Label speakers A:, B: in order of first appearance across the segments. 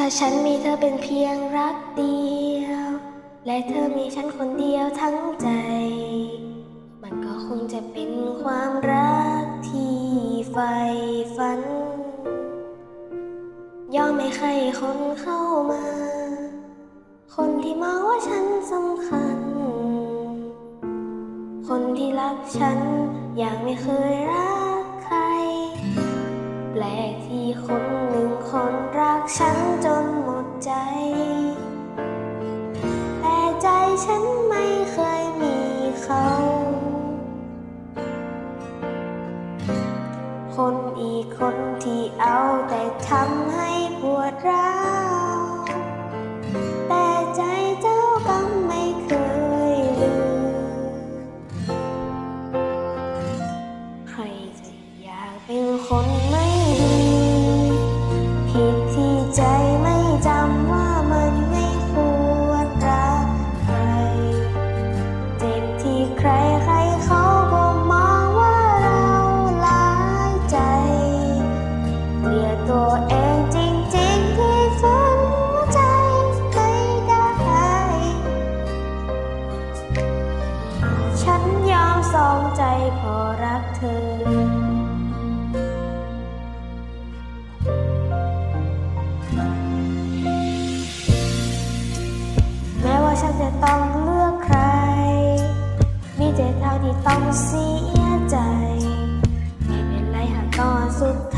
A: ถ้าฉันมีเธอเป็นเพียงรักเดียว และเธอมีฉันคนเดียวทั้งใจ มันก็คงจะเป็นความรักที่ใฝ่ฝัน ยอมไม่ใครคนเข้ามา คนที่มองว่าฉันสำคัญ คนที่รักฉันอย่างไม่เคยรักใคร แปลกที่คนหนึ่งคน ฉันจนหมดใจ แต่ใจฉันไม่เคยมีเขา คนอีกคนที่เอาแต่ทำให้ปวดร้าว ฉันจะต้องเลือกใคร มีแต่ทาที่ต้องเสียใจ ไม่เป็นไรหากตอนสุดท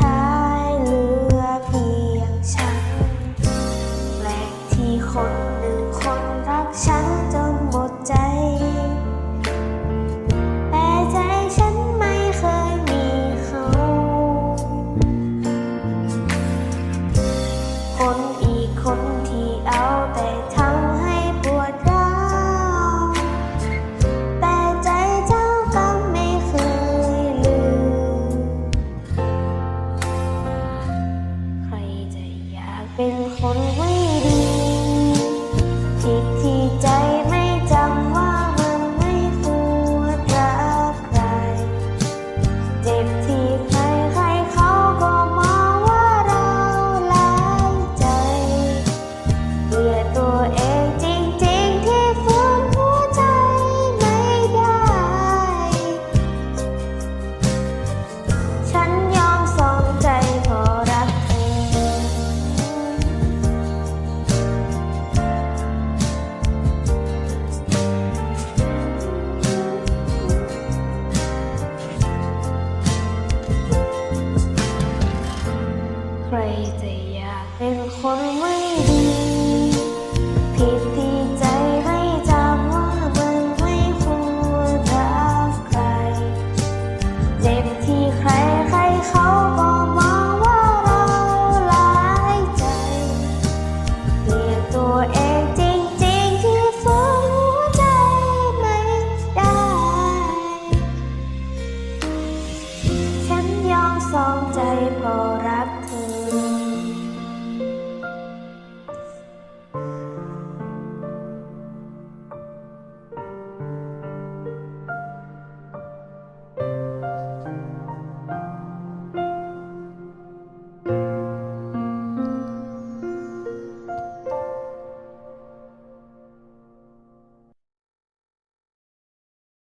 A: ้าย ใครจะอยากเป็นคนไม่ดี